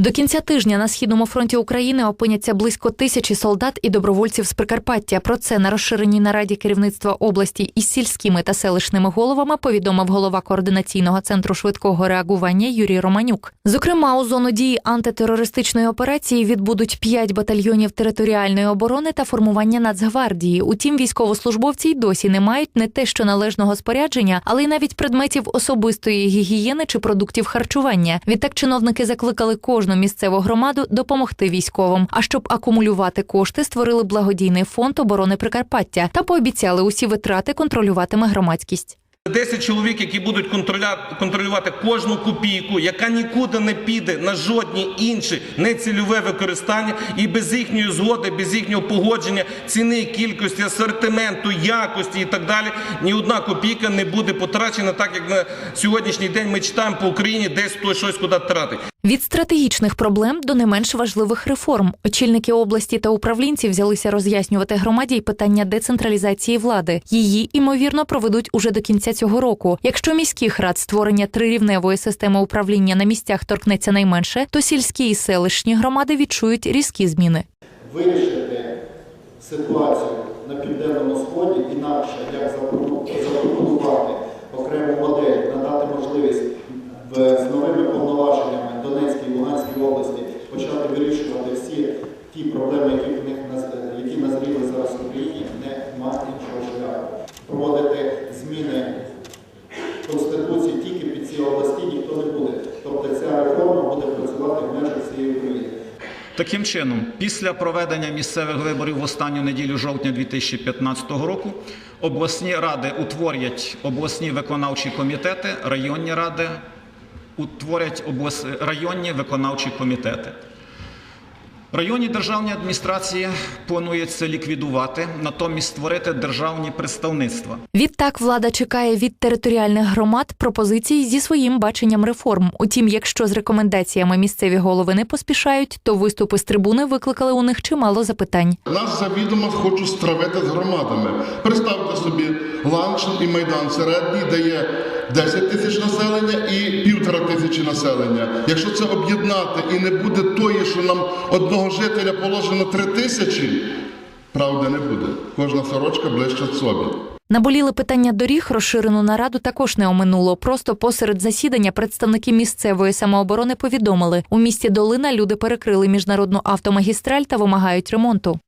До кінця тижня на східному фронті України опиняться близько тисячі солдат і добровольців з Прикарпаття. Про це на розширеній нараді керівництва області із сільськими та селищними головами повідомив голова координаційного центру швидкого реагування Юрій Романюк. Зокрема, у зону дії антитерористичної операції відбудуть п'ять батальйонів територіальної оборони та формування Нацгвардії. Утім, військовослужбовці й досі не мають не те, що належного спорядження, але й навіть предметів особистої гігієни чи продуктів харчування. Відтак чиновники закликали кожну місцеву громаду допомогти військовим. А щоб акумулювати кошти, створили благодійний фонд оборони Прикарпаття та пообіцяли усі витрати контролюватиме громадськість. 10 чоловік, які будуть контролювати кожну копійку, яка нікуди не піде на жодні інші нецільове використання, і без їхньої згоди, без їхнього погодження, ціни, кількості, асортименту, якості і так далі, ні одна копійка не буде потрачена, так як на сьогоднішній день ми читаємо по Україні, десь хтось щось куди тратить. Від стратегічних проблем до не менш важливих реформ очільники області та управлінці взялися роз'яснювати громаді й питання децентралізації влади. Її імовірно проведуть уже до кінця цього року. Якщо міських рад створення трирівневої системи управління на місцях торкнеться найменше, то сільські і селищні громади відчують різкі зміни. вирішити ситуацію на південному сході інакше, як запропону- запропонувати області почати вирішувати всі ті проблеми, які в них які назріли зараз в Україні, нема іншого шляху. Проводити зміни Конституції тільки під ці області ніхто не буде. Тобто ця реформа буде працювати в межах всієї України. Таким чином, після проведення місцевих виборів в останню неділю жовтня 2015 року обласні ради утворять обласні виконавчі комітети, районні ради утворять облас... районні виконавчі комітети. Районні державні адміністрації планується ліквідувати, натомість створити державні представництва. Відтак влада чекає від територіальних громад пропозицій зі своїм баченням реформ. Утім, якщо з рекомендаціями місцеві голови не поспішають, то виступи з трибуни викликали у них чимало запитань. Нас завідомо хочуть стравити з громадами. Представте собі Ланчин і Майдан середній, де є 10 тисяч населення і півтора тисячі населення. Якщо це об'єднати і не буде тої, що нам одного жителя положено три тисячі, правди не буде. Кожна сорочка ближче собі. Наболіли питання доріг, розширену нараду також не оминуло. Просто посеред засідання представники місцевої самооборони повідомили, у місті Долина люди перекрили міжнародну автомагістраль та вимагають ремонту.